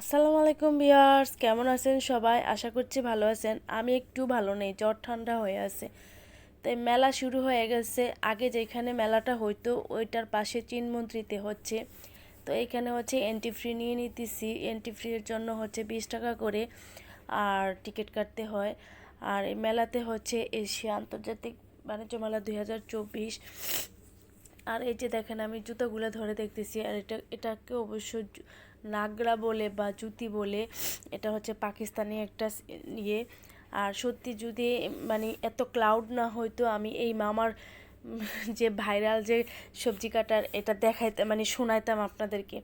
আসসালামু আলাইকুম বিয়ার্স কেমন আছেন সবাই? আশা করছি ভালো আছেন। আমি একটু ভালো নেই, জ্বর ঠান্ডা হয়ে আছে। তাই মেলা শুরু হয়ে গেছে। আগে যেখানে মেলাটা হইতো, ওইটার পাশে চিনমন্ত্রীতে হচ্ছে। তো এখানে হচ্ছে এন্ট্রি ফ্রি নিয়ে নিতেছি। এন্ট্রি ফ্রির জন্য হচ্ছে বিশ টাকা করে আর টিকিট কাটতে হয়। আর এই মেলাতে হচ্ছে এশিয়া আন্তর্জাতিক বাণিজ্য মেলা দুই হাজার চব্বিশ। আর এই যে দেখেন, আমি জুতোগুলো ধরে দেখতেছি। আর এটা, এটাকে অবশ্য নাগরা বলে বা জুতি বলে, এটা হচ্ছে পাকিস্তানি একটা ইয়ে। আর সত্যি যদি মানে এত ক্লাউড না হয়তো আমি এই মামার, যে ভাইরাল যে সবজি কাটার এটা দেখাইতে মানে শোনাইতাম আপনাদেরকে।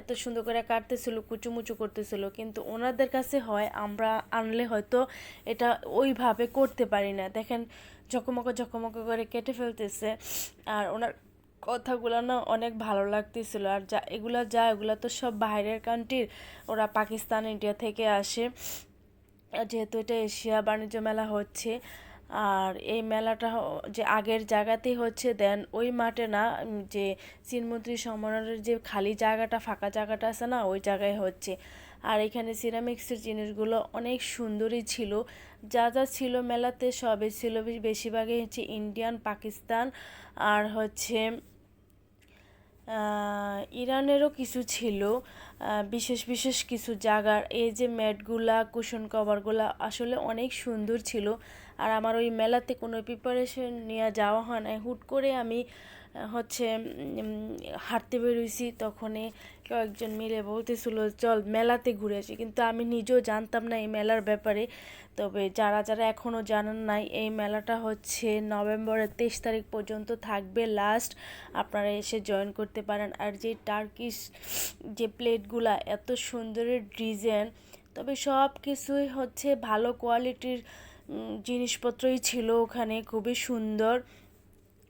এত সুন্দর করে কাটতেছিল, কুচুমুচু করতেছিল, কিন্তু ওনাদের কাছে হয়, আমরা আনলে হয়তো এটা ওইভাবে করতে পারি না। দেখেন, ঝকমক ঝকমক করে কেটে ফেলতেছে, আর ওনার কথাগুলো না অনেক ভালো লাগতেছিল। আর যা, এগুলো যা, এগুলা তো সব বাইরের কান্ট্রির ওরা পাকিস্তান ইন্ডিয়া থেকে আসে। যেহেতু এটা এশিয়া বাণিজ্য মেলা হচ্ছে, আর এই মেলাটা যে আগের জায়গাতেই হচ্ছে দেন ওই মাঠে না যে চিনমন্ত্রী সম্মেলনের যে খালি জায়গাটা, ফাঁকা জায়গাটা আছে না, ওই জায়গায় হচ্ছে। আর এখানে সিরামিক্সের জিনিসগুলো অনেক সুন্দরই ছিল। যা যা ছিল মেলাতে সবই ছিল। বেশিরভাগই হচ্ছে ইন্ডিয়ান পাকিস্তান আর হচ্ছে ইরানেরও কিছু ছিল বিশেষ বিশেষ কিছু জায়গার, এই যে ম্যাটগুলা, কুশন কভারগুলা আসলে অনেক সুন্দর ছিল। আর আমার ওই মেলাতে কোনো প্রিপারেশন নিয়ে যাওয়া হয় না হুট করে আমি হচ্ছে হাঁটতে বেরোইছি। তখনই কয়েকজন মিলে বলতেছিল, চল মেলাতে ঘুরে আসি। কিন্তু আমি নিজেও জানতাম না এই মেলার ব্যাপারে। তবে যারা যারা এখনও জানেন নাই, এই মেলাটা হচ্ছে নভেম্বরের তেইশ তারিখ পর্যন্ত থাকবে লাস্ট আপনারা এসে জয়েন করতে পারেন। আর যে টার্কিশ যে প্লেটগুলা, এত সুন্দরের ডিজাইন তবে সব কিছুই হচ্ছে ভালো কোয়ালিটির জিনিসপত্রই ছিল ওখানে, খুবই সুন্দর।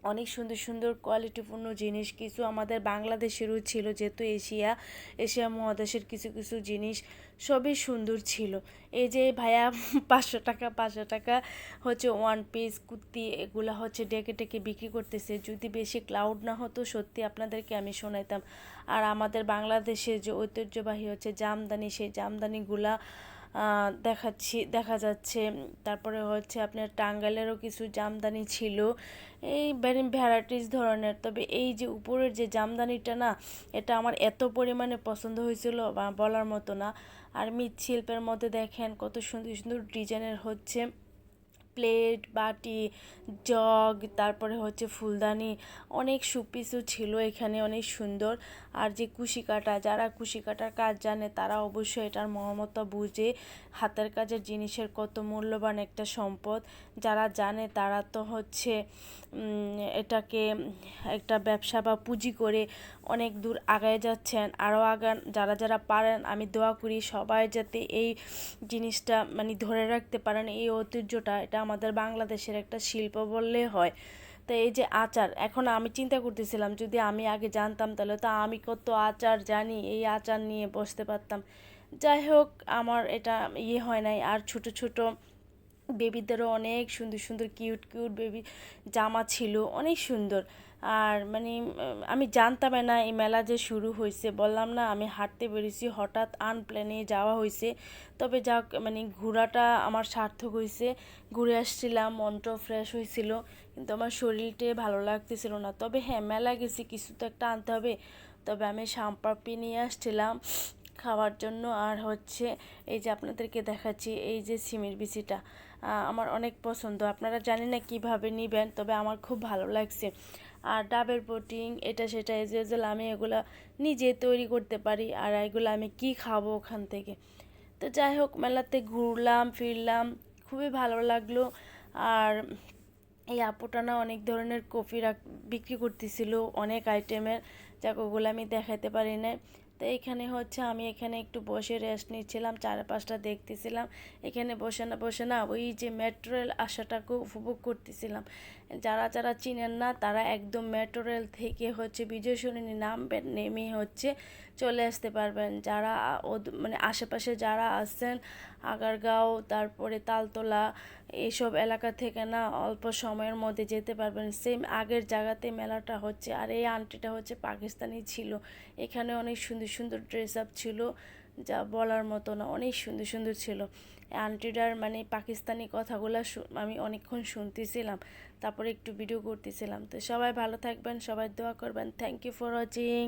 অনেক সুন্দর সুন্দর কোয়ালিটিপূর্ণ জিনিস। কিছু আমাদের বাংলাদেশেরও ছিল, যেহেতু এশিয়া এশিয়া মহাদেশের কিছু কিছু জিনিস সবই সুন্দর ছিল। এই যে ভাইয়া পাঁচশো টাকা পাঁচশো টাকা হচ্ছে ওয়ান পিস কুর্তি, এগুলা হচ্ছে ডেকে ডেকে বিক্রি করতেছে। যদি বেশি ক্লাউড না হতো, সত্যি আপনাদেরকে আমি শোনাইতাম। আর আমাদের বাংলাদেশে যে ঐতিহ্যবাহী হচ্ছে জামদানি, সেই জামদানিগুলা দেখাচ্ছি, দেখা যাচ্ছে। তারপরে হচ্ছে আপনার টাঙ্গালেরও কিছু জামদানি ছিল। এই ভ্যারাইটিস ধরনের। তবে এই যে উপরের যে জামদানিটা না, এটা আমার এত পরিমাণে পছন্দ হয়েছিল বা বলার মতো না। আর মৃৎশিল্পের মধ্যে দেখেন কত সুন্দর সুন্দর ডিজাইনের হচ্ছে। প্লেট বাটি জগ তারপরে হচ্ছে ফুলদানি। অনেক সুপিসও ছিল এখানে, অনেক সুন্দর। আর যে কুশি কাটা যারা কুশি কাটার কাজ জানে, তারা অবশ্যই এটার মর্মতা বুঝে হাতের কাজের জিনিসের কত মূল্যবান একটা সম্পদ। যারা জানে, তারা তো হচ্ছে এটাকে একটা ব্যবসা বা পুঁজি করে অনেক দূর আগায় যাচ্ছেন। আরও আগান, যারা যারা পারেন, আমি দোয়া করি সবাই যাতে এই জিনিসটা মানে ধরে রাখতে পারেন, এই ঐতিহ্যটা। এটা আমাদের বাংলাদেশের একটা শিল্প বললে হয়। তো এই যে আচার, এখন আমি চিন্তা করতেছিলাম যদি আমি আগে জানতাম তাহলে তো আমি কত আচার জানি, এই আচার নিয়ে বসতে পারতাম। যাই হোক, আমার এটা ইয়ে হয় নাই। আর ছোট ছোট বেবিদেরও অনেক সুন্দর সুন্দর কিউট কিউট বেবি জামা ছিল, অনেক সুন্দর। আর মানে আমি জানতাম না এই মেলা যে শুরু হয়েছে, বললাম না আমি হাঁটতে বেরিয়েছি, হঠাৎ আনপ্ল্যানে যাওয়া হয়েছে। তবে যাক মানে ঘোরাটা আমার সার্থক হয়েছে, ঘুরে আসছিলাম, মনটাও ফ্রেশ হয়েছিল, কিন্তু আমার শরীরটা ভালো লাগতেছিল না। তবে হ্যাঁ মেলা গেছি, কিছু তো একটা আনতে হবে। তবে আমি শামপাপি নিয়ে আসছিলাম খাওয়ার জন্য, আর হচ্ছে এই যে আপনাদেরকে দেখাচ্ছি, এই যে সিমের বিচিটা। আমার অনেক পছন্দ। আপনারা জানি না কীভাবে নেবেন, তবে আমার খুব ভালো লাগছে। আর ডাবের পুডিং এটা সেটা, এই যে আমি এগুলা নিজে তৈরি করতে পারি, আর এগুলো আমি কি খাব ওখান থেকে। তো যাই হোক, মেলাতে ঘুরলাম, ফিরলাম, খুবই ভালো লাগল। আর এই আপুটা না অনেক ধরনের কফি রাখ, বিক্রি করতেছিল অনেক আইটেমের যাক ওগুলো আমি দেখাতে পারি না তো এখানে হচ্ছে আমি এখানে একটু বসে রেস্ট নিচ্ছিলাম, চারপাশটা দেখতেছিলাম। এখানে বসে না বসে না ওই যে মেট্রো রেল আসাটাকে উপভোগ করতেছিলাম। যারা যারা চিনেন না তারা একদম মেট্রো রেল থেকে হচ্ছে বিজয় সরণি নামবেন নেমে হচ্ছে চলে আসতে পারবেন। যারা মানে আশেপাশে যারা আসছেন আগারগাঁও, তারপরে তালতলা এইসব এলাকা থেকে না অল্প সময়ের মধ্যে যেতে পারবেন। সেম আগের জায়গাতে মেলাটা হচ্ছে, আর এই আন্টিটা হচ্ছে পাকিস্তানি ছিল। এখানে অনেক সুন্দর সুন্দর ড্রেস আপ ছিল, যা বলার মতো না, অনেক সুন্দর সুন্দর ছিল। আন্টিটার মানে পাকিস্তানি কথাগুলো আমি অনেকক্ষণ শুনতেছিলাম, তারপরে একটু ভিডিও করতেছিলাম। তো সবাই ভালো থাকবেন, সবাই দোয়া করবেন। Thank you for watching